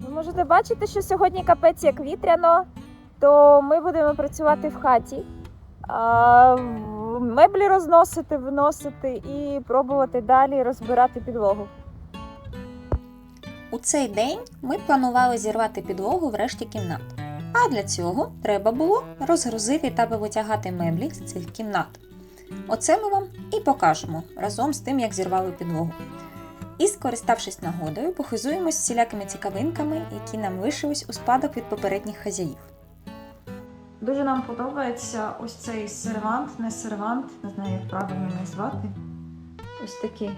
Ви можете бачити, що сьогодні капець як вітряно, то ми будемо працювати в хаті, меблі розносити, виносити і пробувати далі розбирати підлогу. У цей день ми планували зірвати підлогу в решті кімнат. А для цього треба було розгрузити та витягати меблі з цих кімнат. Оце ми вам і покажемо разом з тим, як зірвали підлогу. І, скориставшись нагодою, похизуємось всілякими цікавинками, які нам лишились у спадок від попередніх хазяїв. Дуже нам подобається ось цей сервант, не сервант, не знаю, як правильно назвати. Ось такий.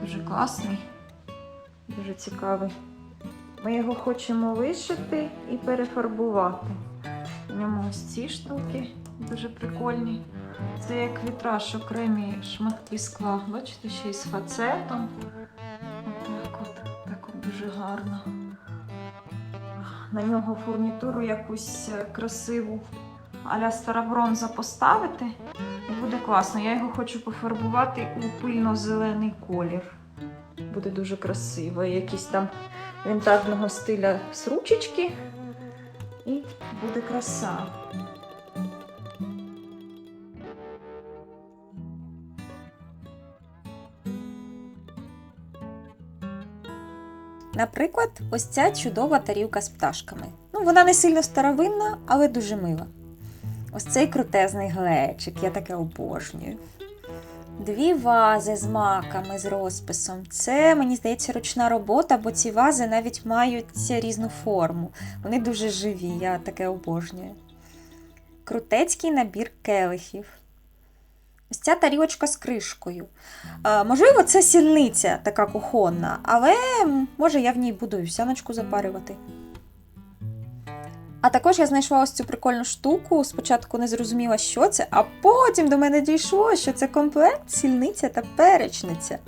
Дуже класний, дуже цікавий. Ми його хочемо вишити і перефарбувати. У ньому ось ці штуки дуже прикольні. Це як вітраж, окремі шматки скла. Бачите, ще й з фацетом. Отак от, так от дуже гарно на нього фурнітуру якусь е, красиву аля стара бронза поставити. І буде класно. Я його хочу пофарбувати у пильно-зелений колір. Буде дуже красиво. Якийсь там вінтажного стиля з ручечки. І буде краса. Наприклад, ось ця чудова тарілка з пташками. Ну, вона не сильно старовинна, але дуже мила. Ось цей крутезний глечик, я таке обожнюю. Дві вази з маками, з розписом. Це, мені здається, ручна робота, бо ці вази навіть мають різну форму. Вони дуже живі, я таке обожнюю. Крутецький набір келихів. Ось ця тарілочка з кришкою. Е, можливо, це сільниця така кухонна, але може я в ній буду вівсяночку запарювати. А також я знайшла ось цю прикольну штуку. Спочатку не зрозуміла, що це, а потім до мене дійшло, що це комплект, сільниця та перечниця.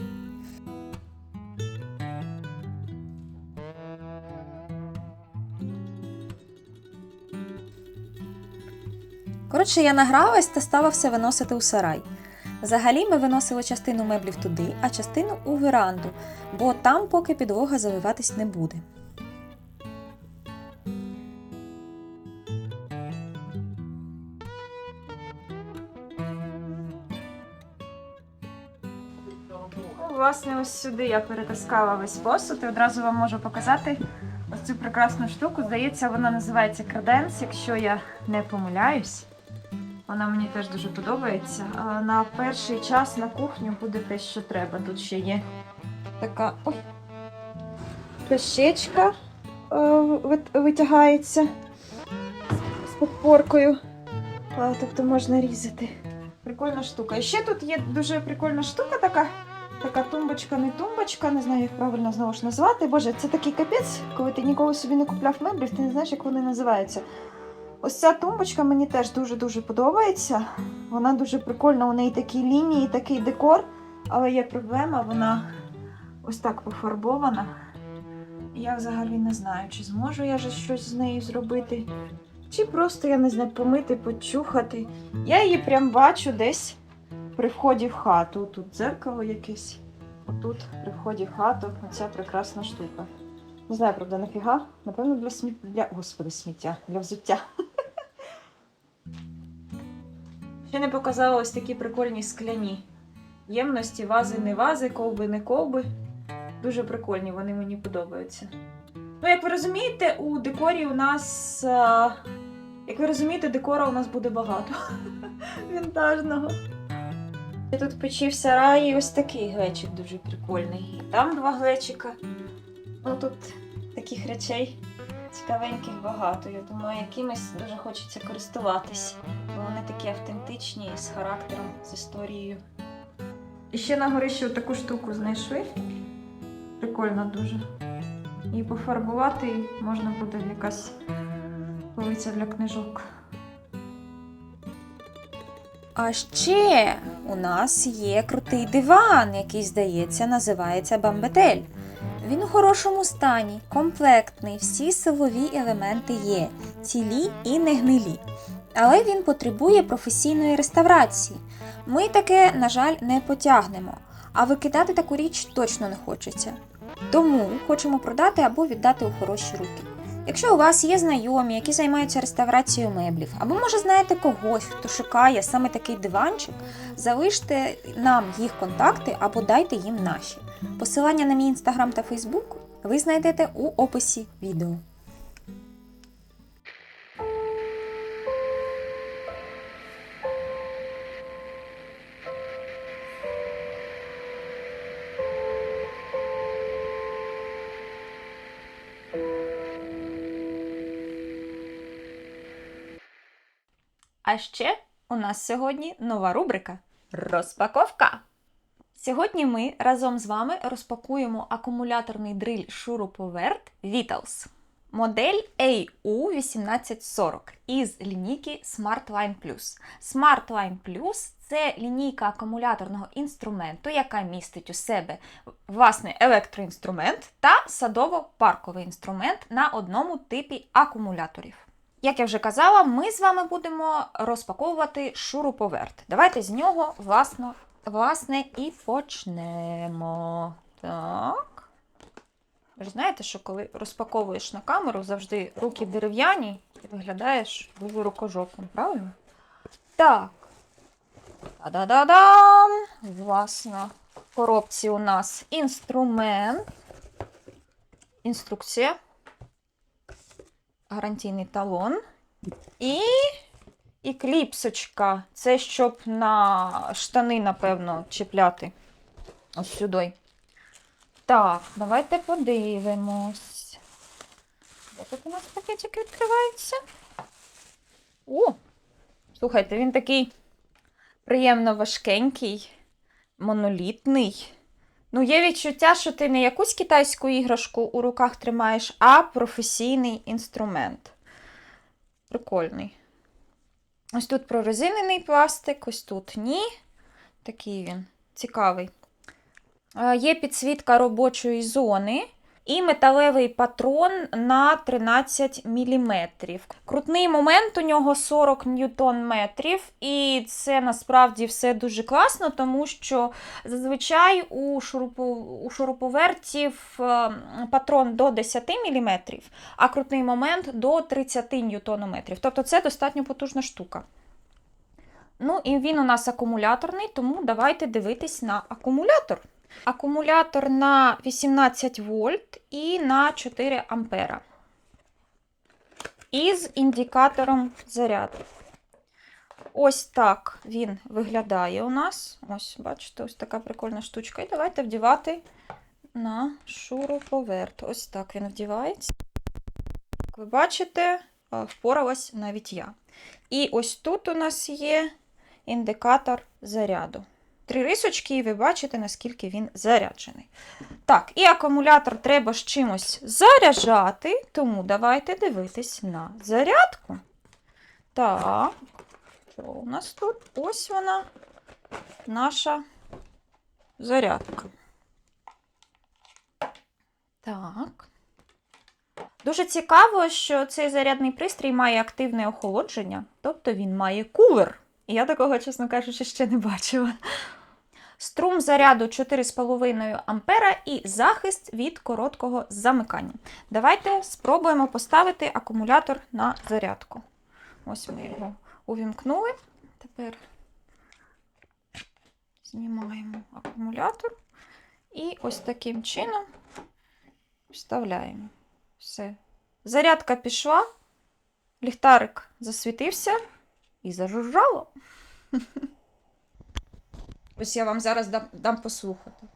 Коротше, я награлась та стала все виносити у сарай. Взагалі ми виносили частину меблів туди, а частину у веранду, бо там поки підлога заливатись не буде. Власне, ось сюди я перетаскала весь посуд і одразу вам можу показати ось цю прекрасну штуку. Здається, вона називається краденс, якщо я не помиляюсь. Вона мені теж дуже подобається. На перший час на кухню буде те, що треба. Тут ще є така ой, е, витягається з подпоркою. Тобто можна різати. Прикольна штука. І ще тут є дуже прикольна штука така. Така тумбочка, не тумбочка, не знаю, як правильно знову ж назвати. Боже, це такий капець, коли ти ніколи собі не купляв меблів, ти не знаєш, як вони називаються. Ось ця тумбочка мені теж дуже-дуже подобається. Вона дуже прикольна, у неї такі лінії, такий декор, але є проблема, вона ось так пофарбована. Я взагалі не знаю, чи зможу я же щось з нею зробити, чи просто, я не знаю, помити, почухати. Я її прям бачу десь при вході в хату. Тут дзеркало якесь. Отут при вході в хату оця прекрасна штука. Не знаю, правда, нафіга. Напевно, для сміття. Господи, сміття, для взуття. Ще не показала ось такі прикольні скляні ємності, вази, не вази, ковби, не ковби. Дуже прикольні, вони мені подобаються. Ну, як ви розумієте, у декорі у нас. а, Як ви розумієте, декора у нас буде багато. Вінтажного. І тут в печі в сараї ось такий глечик дуже прикольний. І там два глечика. Ну тут таких речей цікавеньких багато. Я думаю, якимось дуже хочеться користуватись. Бо вони такі автентичні, з характером, з історією. І ще на горищі таку штуку знайшли. Прикольно дуже. І пофарбувати можна буде якась полиця для книжок. А ще у нас є крутий диван, який, здається, називається Бамбетель. Він у хорошому стані, комплектний, всі силові елементи є, цілі і не гнилі. Але він потребує професійної реставрації. Ми таке, на жаль, не потягнемо. а викидати таку річ точно не хочеться. Тому хочемо продати або віддати у хороші руки. Якщо у вас є знайомі, які займаються реставрацією меблів, або може знаєте когось, хто шукає саме такий диванчик, залиште нам їх контакти або дайте їм наші. Посилання на мій інстаграм та фейсбук ви знайдете у описі відео. А ще у нас сьогодні нова рубрика Розпаковка. Сьогодні ми разом з вами розпакуємо акумуляторний дриль шуруповерт Vitals. Модель AU1840 із лінійки SmartLine Plus. SmartLine Plus це лінійка акумуляторного інструменту, яка містить у себе власний електроінструмент та садово-парковий інструмент на одному типі акумуляторів. Як я вже казала, ми з вами будемо розпаковувати шуруповерт. Давайте з нього власно, власне і почнемо. Так. Ви ж знаєте, що коли розпаковуєш на камеру, завжди руки дерев'яні і виглядаєш дуже рукожопом, правильно? Так. Та-да-да-дам! Власно, в коробці у нас інструмент, інструкція гарантійний талон. І, і кліпсочка. Це щоб на штани, напевно, чіпляти. Ось сюди. Так, давайте подивимось. Де тут у нас пакетик відкривається? О! Слухайте, він такий приємно важкенький, монолітний. Ну, є відчуття, що ти не якусь китайську іграшку у руках тримаєш, а професійний інструмент. Прикольний. Ось тут прорезинений пластик, ось тут ні. Такий він цікавий. Е, Є підсвітка робочої зони і металевий патрон на 13 мм. Крутний момент у нього 40 ньютон метрів, і це насправді все дуже класно, тому що зазвичай у, у шуруповертів патрон до 10 мм, а крутний момент до 30 ньютон метрів. Тобто це достатньо потужна штука. Ну, і він у нас акумуляторний, тому давайте дивитись на акумулятор. Акумулятор на 18 вольт і на 4 ампера. Із індикатором заряду. Ось так він виглядає у нас. Ось, бачите, ось така прикольна штучка. І давайте вдівати на шуруповерт. Ось так він вдівається. Як ви бачите, впоралась навіть я. І ось тут у нас є індикатор заряду. Три рисочки, і ви бачите, наскільки він заряджений. Так, і акумулятор треба з чимось заряджати, тому давайте дивитись на зарядку. Так, що у нас тут? Ось вона, наша зарядка. Так. Дуже цікаво, що цей зарядний пристрій має активне охолодження, тобто він має кулер. І Я такого, чесно кажучи, ще не бачила. Струм заряду 4,5 ампера і захист від короткого замикання. Давайте спробуємо поставити акумулятор на зарядку. Ось ми його увімкнули. Тепер знімаємо акумулятор і ось таким чином вставляємо. Все. Зарядка пішла, ліхтарик засвітився і зажужжало. Ось я вам зараз дам, дам послухати.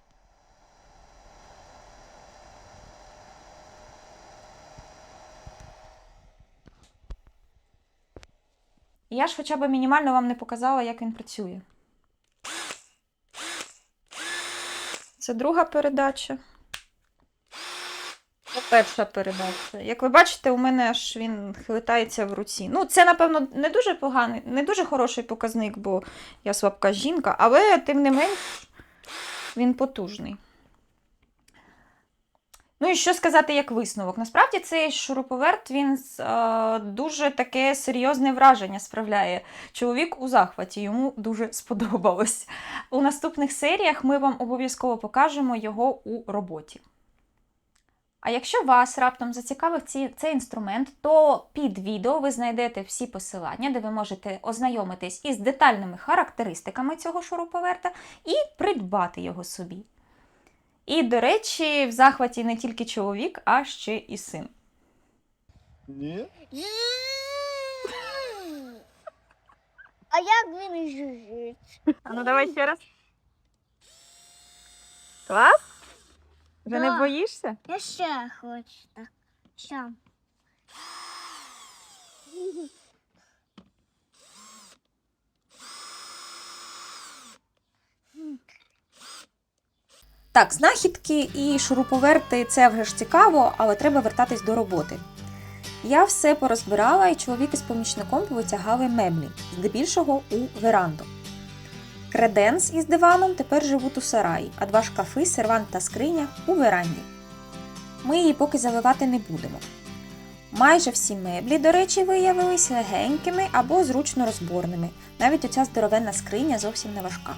Я ж хоча б мінімально вам не показала, як він працює. Це друга передача. Перша передача. Як ви бачите, у мене аж він хилитається в руці. Ну, це, напевно, не дуже поганий, не дуже хороший показник, бо я слабка жінка, але тим не менш він потужний. Ну і що сказати як висновок? Насправді цей шуруповерт він е, дуже таке серйозне враження справляє. Чоловік у захваті, йому дуже сподобалось. У наступних серіях ми вам обов'язково покажемо його у роботі. А якщо вас раптом зацікавив ці, цей інструмент, то під відео ви знайдете всі посилання, де ви можете ознайомитись із детальними характеристиками цього шуруповерта і придбати його собі. І, до речі, в захваті не тільки чоловік, а ще і син. Ні? А як він жужить? А ну давай ще раз. Клас? Вже не боїшся? Я ще хочу так. Ще. Так, знахідки і шуруповерти це вже ж цікаво, але треба вертатись до роботи. Я все порозбирала, і чоловік із помічником повитягали меблі, здебільшого у веранду. Креденс із диваном тепер живуть у сараї, а два шкафи, сервант та скриня у веранді. Ми її поки заливати не будемо. Майже всі меблі, до речі, виявились легенькими або зручно розборними. Навіть оця здоровенна скриня зовсім не важка.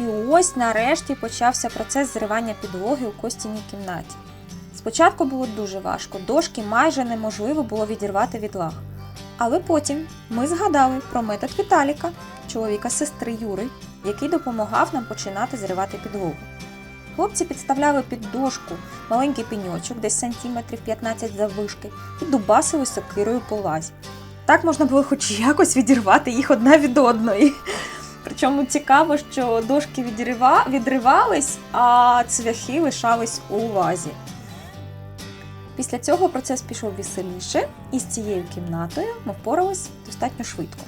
І ось нарешті почався процес зривання підлоги у Костіній кімнаті. Спочатку було дуже важко, дошки майже неможливо було відірвати від лаг. Але потім ми згадали про метод Віталіка, чоловіка сестри Юри, який допомагав нам починати зривати підлогу. Хлопці підставляли під дошку маленький пеньочок, десь сантиметрів 15 заввишки, і дубасили сокирою по лазі. Так можна було хоч якось відірвати їх одна від одної. Причому цікаво, що дошки відрива... відривались, а цвяхи лишались у вазі. Після цього процес пішов веселіше, і з цією кімнатою ми впорались достатньо швидко.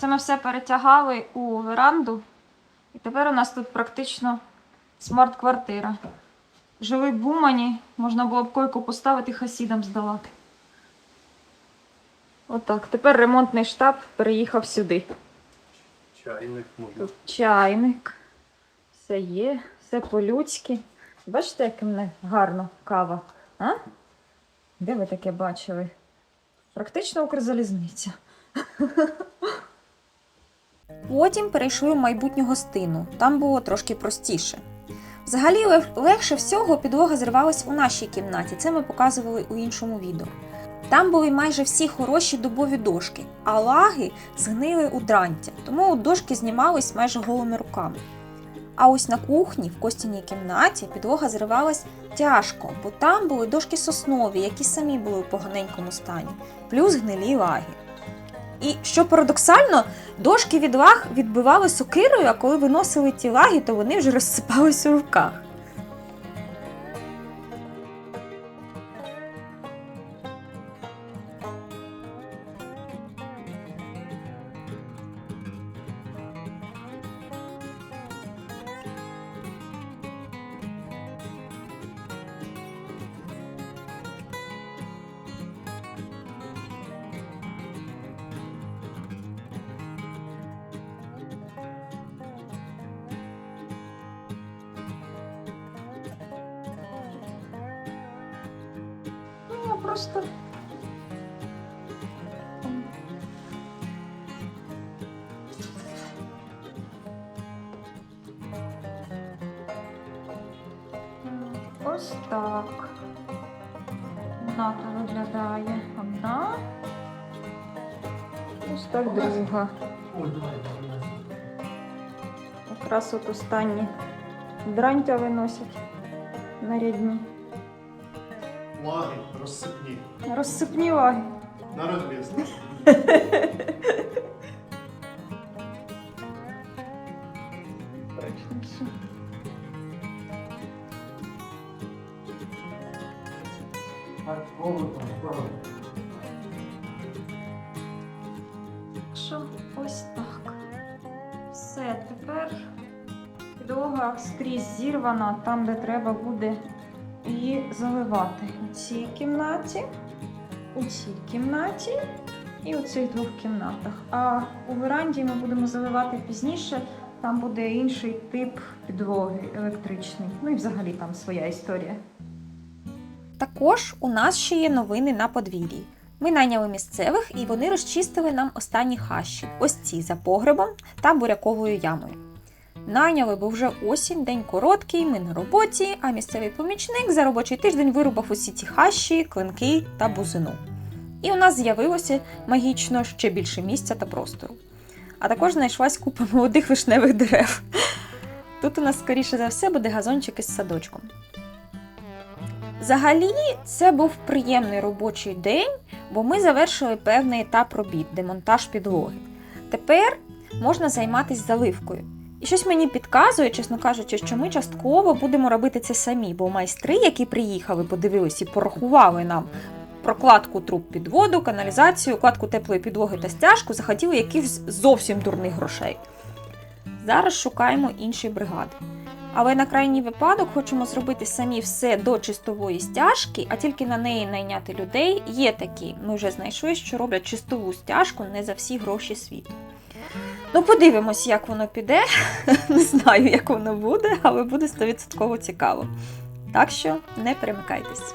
Це ми все перетягали у веранду. І тепер у нас тут практично смарт-квартира. Жили б в Умані, можна було б койку поставити хасідам здавати. Отак. Тепер ремонтний штаб переїхав сюди. Чайник можна. Тут чайник. Все є, все по-людськи. Бачите, як мене гарно кава? А? Де ви таке бачили? Практично Укрзалізниця. Потім перейшли в майбутню гостину, там було трошки простіше. Взагалі легше всього підлога зривалась у нашій кімнаті, це ми показували у іншому відео. Там були майже всі хороші дубові дошки, а лаги згнили у дрантя, тому дошки знімались майже голими руками. А ось на кухні, в костяній кімнаті, підлога зривалась тяжко, бо там були дошки соснові, які самі були у поганенькому стані, плюс гнилі лаги. І що парадоксально, дошки від лаг відбивали сокирою, а коли виносили ті лаги, то вони вже розсипались у руках. просто. Ось так. Одна то одна. Ось так друга. Якраз от останні дрантя виносять нарядні. Лаги розсипні. Розсипні лаги. На розв'яз. Точно. Що ось так. Все, тепер підлога скрізь зірвана там, де треба буде її заливати. У цій кімнаті, у цій кімнаті і у цих двох кімнатах. А у веранді ми будемо заливати пізніше. Там буде інший тип підлоги електричний. Ну і взагалі там своя історія. Також у нас ще є новини на подвір'ї. Ми найняли місцевих і вони розчистили нам останні хащі, ось ці за погребом та буряковою ямою. Найняли, бо вже осінь, день короткий, ми на роботі, а місцевий помічник за робочий тиждень вирубав усі ці хащі, клинки та бузину. І у нас з'явилося магічно ще більше місця та простору. А також знайшлась купа молодих вишневих дерев. Тут у нас, скоріше за все, буде газончик із садочком. Взагалі, це був приємний робочий день, бо ми завершили певний етап робіт, демонтаж підлоги. Тепер можна займатися заливкою. І щось мені підказує, чесно кажучи, що ми частково будемо робити це самі, бо майстри, які приїхали, подивились і порахували нам прокладку труб під воду, каналізацію, кладку теплої підлоги та стяжку, захотіли якихось зовсім дурних грошей. Зараз шукаємо інші бригади. Але на крайній випадок хочемо зробити самі все до чистової стяжки, а тільки на неї найняти людей. Є такі, ми вже знайшли, що роблять чистову стяжку не за всі гроші світу. Ну, подивимось, як воно піде. Не знаю, як воно буде, але буде 100% цікаво. Так що не перемикайтесь.